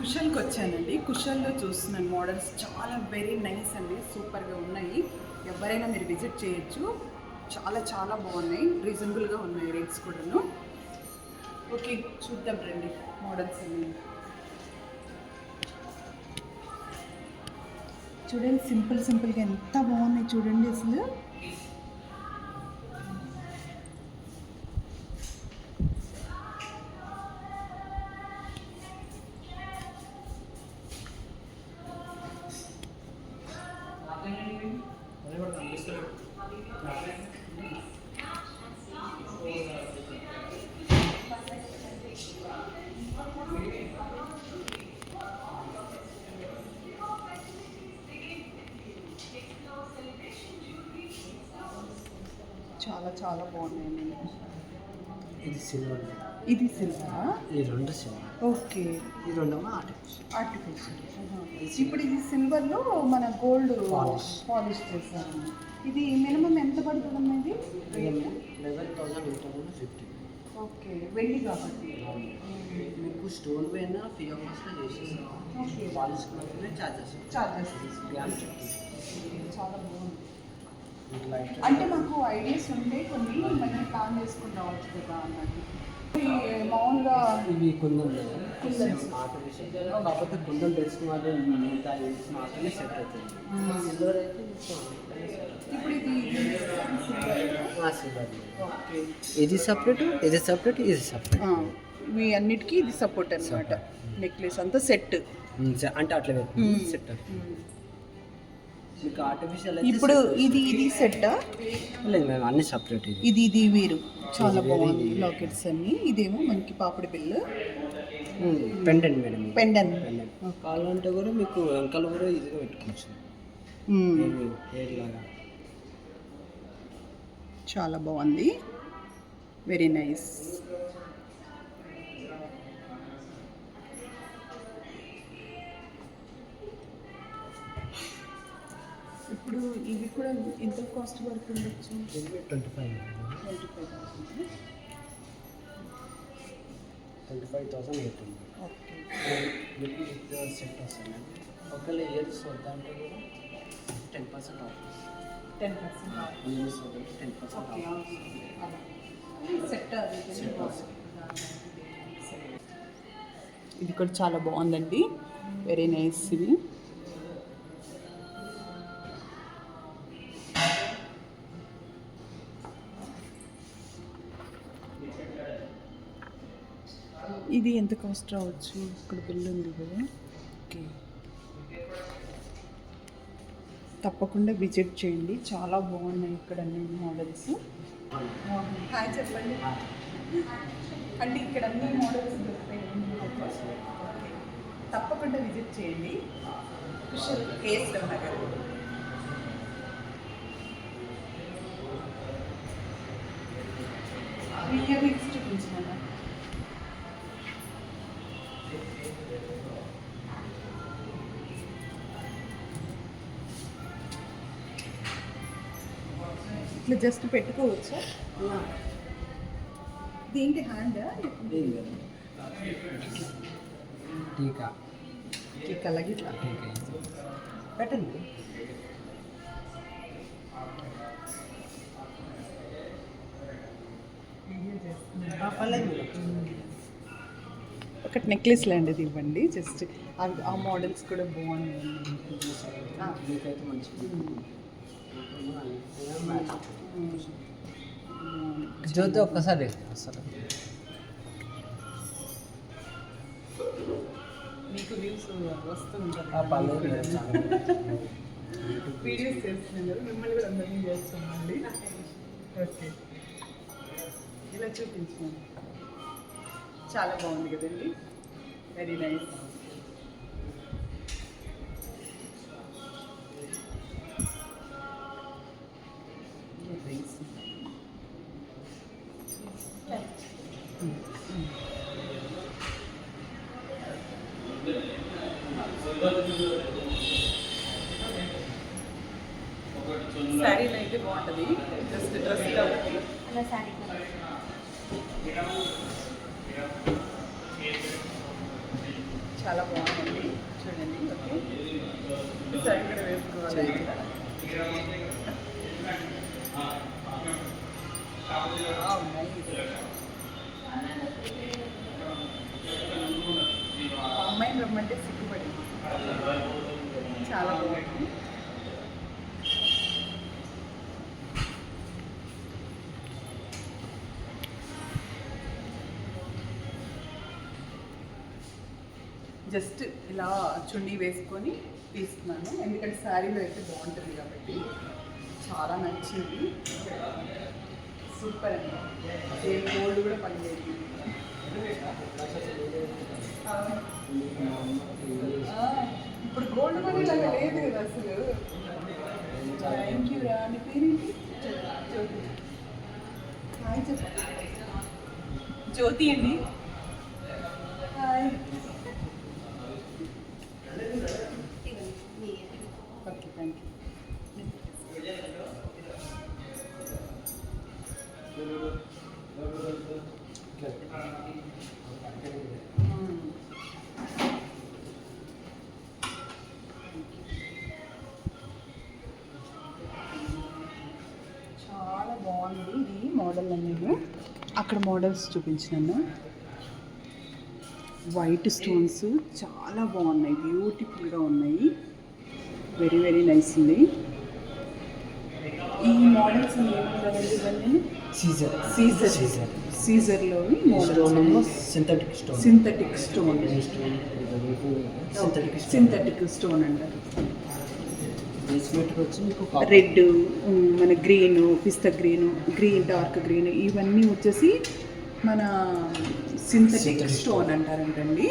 కుషల్కి వచ్చానండి. కుషల్లో చూస్తున్నాను మోడల్స్ చాలా వెరీ నైస్ అండి. సూపర్గా ఉన్నాయి. ఎవరైనా మీరు విజిట్ చేయొచ్చు. చాలా చాలా బాగున్నాయి. రీజనబుల్గా ఉన్నాయి రేట్స్ కూడాను. ఓకే చూద్దాం రండి మోడల్స్ అన్ని. చూడండి సింపుల్ సింపుల్గా ఎంత బాగున్నాయి చూడండి అసలు. చాలా చాలా బాగున్నాయండి ఇది సిల్వర్ ఇది సిల్వరా ఈ రెండు సిల్వర్ ఓకే. ఈ రెండేమో ఆర్టిఫిషియల్ ఆర్టిఫిషియల్ ఇప్పుడు ఇది సిల్వర్లో మన గోల్డ్. పాలిష్ చేశారు. ఇది మినిమం ఎంత పడుతుందమ్మా ఇది? Eleven thousand eight hundred fifty okay. వెండి కాబట్టి. మీకు స్టోన్ పైన ఫ్రీ ఆఫ్ కాస్ట్లో చేసేస్తాం ఓకే. పాలిష్ మాత్రమే ఛార్జెస్ ఫిఫ్టీ చాలా బాగుంది. అంటే మాకు ఐడియాస్ ఉంటే కొన్ని మళ్ళీ ప్లాన్ చేసుకుని రావచ్చు కదా అన్నట్టు. మామూలుగా ఇవి కుందన్. ఆర్టిఫిషియల్ కాకపోతే కుందన్ తెలుసుకున్నారు మిగతా యూస్ మాత్రమే సెట్ అవుతుంది సిల్వర్ అయితే ఇప్పుడు ఇది సిల్వర్ ఓకే. ఇది సపరేట్ ఇది సపరేట్ ఇది సపరేట్ ఇవి అన్నిటికీ ఇది సపోర్ట్ అనమాట నెక్లెస్ అంతా సెట్ అంటే అట్లా సెట్ మీకు ఆర్టిఫిషియల్ ఇప్పుడు ఇది ఇది సెట్ లేదు మేము అన్ని సపరేట్ ఇది. ఇది వీరు. చాలా బాగుంది లాకెట్స్ అన్ని. ఇదేమో మనకి పాపిడి బిల్లు. పెండెంట్ మేడం పెండెంట్ కావాలంటే కూడా మీకు వెంకలు కూడా ఈజీగా పెట్టుకోవచ్చు. హెయిర్ లాగా. చాలా బాగుంది. వెరీ నైస్ ఇప్పుడు ఇవి కూడా ఎంత కాస్ట్ వరకు ఉండొచ్చు twenty five. Twenty five twenty five thousand eight okay set వస్తుంది. ఒకవేళ ఇయర్స్ వద్దంటే కూడా ten percent off ten percent years వద్దంటే టెన్ పర్సెంట్ ఆఫ్ సెట్ ఇది కూడా చాలా బాగుందండి. వెరీ నైస్ ఇవి ఇది ఎంత కాస్ట్ రావచ్చు ఇక్కడ బిల్ ఉంది కదా? ఓకే తప్పకుండా విజిట్ చేయండి. చాలా బాగున్నాయి ఇక్కడ అన్ని మోడల్స్ హాయ్ చెప్పండి. అంటే ఇక్కడ అన్ని మోడల్స్ దొరుకుతాయి. తప్పకుండా విజిట్ చేయండి. కుషల్ కేఎస్ఎం నగర్ ఇట్లా జస్ట్ పెట్టుకోవచ్చా. దీంటి హ్యాండ్ టీకా. టీకా పెట్టండి పర్లేదు మేడం. ఒకటి నెక్లెస్ లాంటిది ఇవ్వండి జస్ట్ ఆ మోడల్స్ కూడా బాగున్నాయి. మంచిది. జ్యోతి ఒక్కసారి అసలు మీకు వ్యూస్ వీడియోస్ చేస్తున్నాను కదా మిమ్మల్ని కూడా అందరినీ చేస్తున్నాండి ఓకే. ఇలా చూపించాను చాలా బాగుంది కదండి. వెరీ నైస్ శారీలో అయితే బాగుంటుంది. జస్ట్ డ్రెస్ కాబట్టి అలా శారీ చాలా చాలా బాగుంది. చూడండి ఓకే. కూడా వేసుకోవాలి. జస్ట్ ఇలా చుండి వేసుకొని తీస్తున్నాను. ఎందుకంటే శారీలో అయితే బాగుంటుంది కాబట్టి చాలా నచ్చింది. సూపర్ అండి. సేమ్ గోల్డ్ కూడా పనిలేదు ఇప్పుడు గోల్డ్ కూడా ఇలాగ లేదు కదా అసలు. థ్యాంక్ యూ రా. నీ పేరేంటి? హాయ్ చెప్పండి జ్యోతి అండి. హాయ్. చాలా బాగుంది ఇది మోడల్ నేను. అక్కడ మోడల్స్ చూపించినాను. వైట్ స్టోన్స్ చాలా బాగున్నాయి బ్యూటిఫుల్గా ఉన్నాయి. వెరీ వెరీ నైస్ ఉంది. ఈ మోడల్స్ ఇవన్నీ? సీజర్ సీజర్ సీజర్ సీజర్లోని stone models synthetic stone synthetic stone synthetic synthetic stone అంటారు రెడ్ మన గ్రీన్ పిస్తా గ్రీన్ గ్రీన్ డార్క్ గ్రీన్ ఇవన్నీ వచ్చేసి మన సింథటిక్ స్టోన్ అంటారంటండి.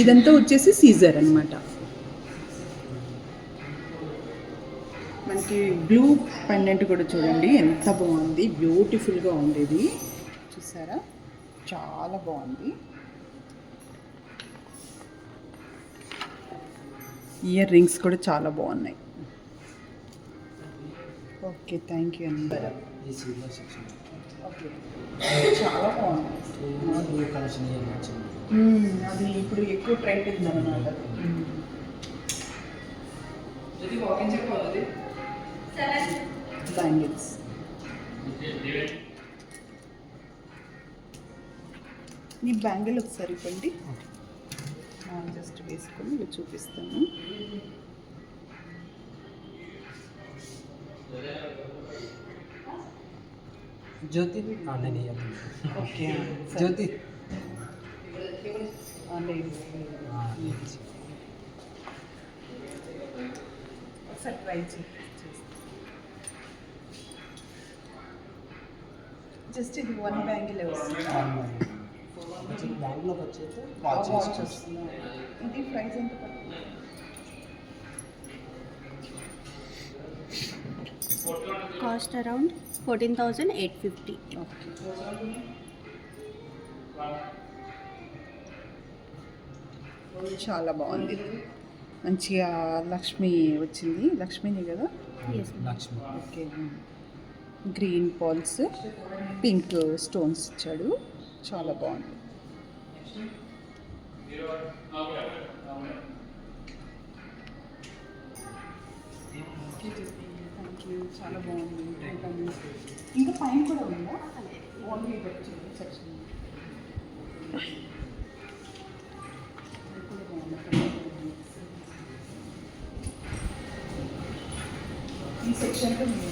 ఇదంతా వచ్చేసి సీజర్ అన్నమాట. మనకి బ్లూ పెండెంట్ కూడా చూడండి ఎంత బాగుంది బ్యూటిఫుల్గా ఉండేది. చూసారా చాలా బాగుంది. ఇయర్ రింగ్స్ కూడా చాలా బాగున్నాయి. ఓకే థ్యాంక్ యూ అండి ఓకే చాలా బాగుంది. మ్మ్, అది ఇప్పుడు ఎక్కువ ట్రెండ్ ఉందన్నమాట. బ్యాంగిల్స్ ఈ బ్యాంగిల్ ఒకసారి ఇవ్వండి. జస్ట్ వేసుకొని ఇలా చూపిస్తాను. జ్యోతి నేను. ఓకే. జ్యోతి. ఒకసారి ట్రై జస్ట్ ఇది వన్ బ్యాంగిల్ వస్తుంది వచ్చేసి వాచ్ వాచ్ చేసుకోవచ్చు వస్తుంది. ఇది ప్రైస్ ఎంత cost around fourteen thousand eight fifty. Okay చాలా బాగుంది. మంచిగా లక్ష్మి వచ్చింది. లక్ష్మిని కదా? Lakshmi. Okay. Green pearls pink stones ఇచ్చాడు. చాలా బాగుంది. చాలా బాగుంది ఇంకా పైన కూడా ఉందా ఓన్లీ సెక్షన్ ఈ సెక్షన్లో మీరు ఉంటారా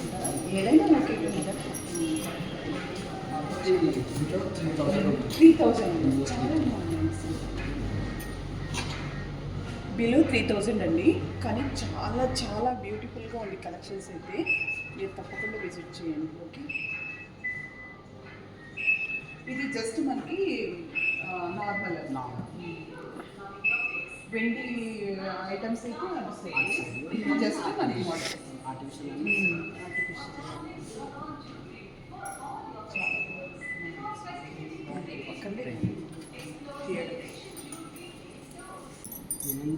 థౌజండ్. బిలో త్రీ థౌజండ్ అండి. కానీ చాలా చాలా బ్యూటిఫుల్గా ఉంది కలెక్షన్స్ అయితే. మీరు తప్పకుండా విజిట్ చేయండి. ఓకే? ఇది జస్ట్ మనకి నార్మల్ వెండి ఐటమ్స్ అయితే ఇది జస్ట్ మనకి మోడల్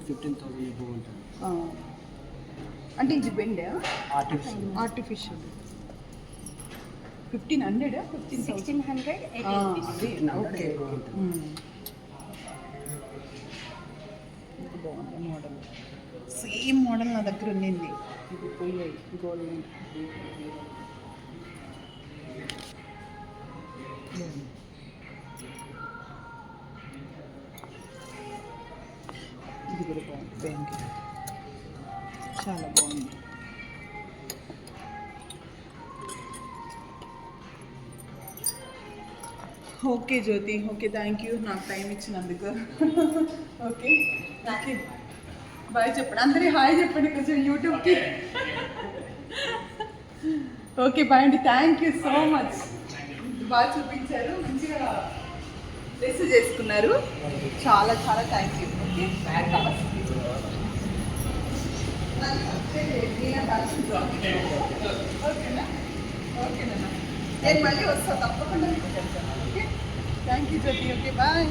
ఫిఫ్టీన్ థౌసండ్ ఎక్కువ ఉంటుంది. అంటే ఇది బెండా? Artificial artificial fifteen hundred fifteen sixteen hundred అదే ఓకే. బాగుంది మోడల్ సేమ్ మోడల్ నా దగ్గర ఉండింది ఇది పోయాయి గోల్డ్ కూడా చాలా బాగుంది. Okay Jyoti okay thank you నాకు టైం ఇచ్చినందుకు. ఓకే ఓకే బాయ్ చెప్పండి. అందరి హాయ్ చెప్పండి కొంచెం యూట్యూబ్కి ఓకే బాయ్ అండి. థ్యాంక్ యూ సో మచ్ బాగా చూపించారు. మంచిగా డ్రెస్ చేసుకున్నారు. చాలా చాలా థ్యాంక్ యూ ఓకే ఓకేనా ఓకేనా నేను మళ్ళీ వస్తా తప్పకుండా మీకు చెప్తాను okay thank you Jyoti okay bye